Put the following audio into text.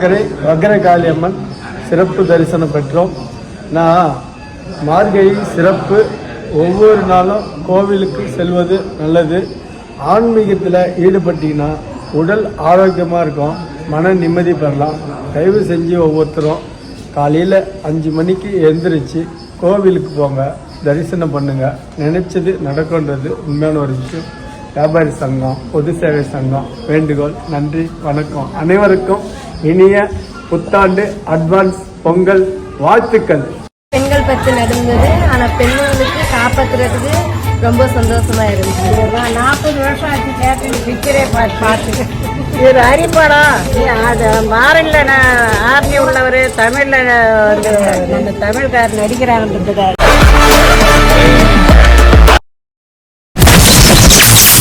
கரை வக்கரகாளி அம்மன் சிறப்பு தரிசனம் பெற்றோம். நான் மார்கழி சிறப்பு. ஒவ்வொரு நாளும் கோவிலுக்கு செல்வது நல்லது. ஆன்மீகத்தில் ஈடுபட்டீங்கன்னா உடல் ஆரோக்கியமாக இருக்கும். மன நிம்மதி பெறலாம். தயவு செஞ்சு ஒவ்வொருத்தரும் காலையில் அஞ்சு மணிக்கு எழுந்திரிச்சு கோவிலுக்கு போங்க. தரிசனம் பண்ணுங்க. நினைச்சது நடக்கும்ன்றது உண்மையான ஒரு விஷயம். வியாபாரி சங்கம் பொது சேவை சங்கம் வேண்டுகோள். நன்றி வணக்கம். அனைவருக்கும் இனிய புத்தாண்டு அட்வான்ஸ் பொங்கல் வாழ்த்துக்கள். பெண்கள் பற்றி நடந்தது ஆனால் பெண்களுக்கு காப்பாற்றுறதுக்கு ரொம்ப சந்தோஷமா இருந்துச்சு. நாற்பது வருஷம் ஆச்சு கேட்டு பிக்சரே பார்த்து. இது அரிப்படம் அது மாறனில் நான் ஆர்மி உள்ளவர் தமிழில் வந்து தமிழ்கார் நடிக்கிறாங்கன்றதுக்காக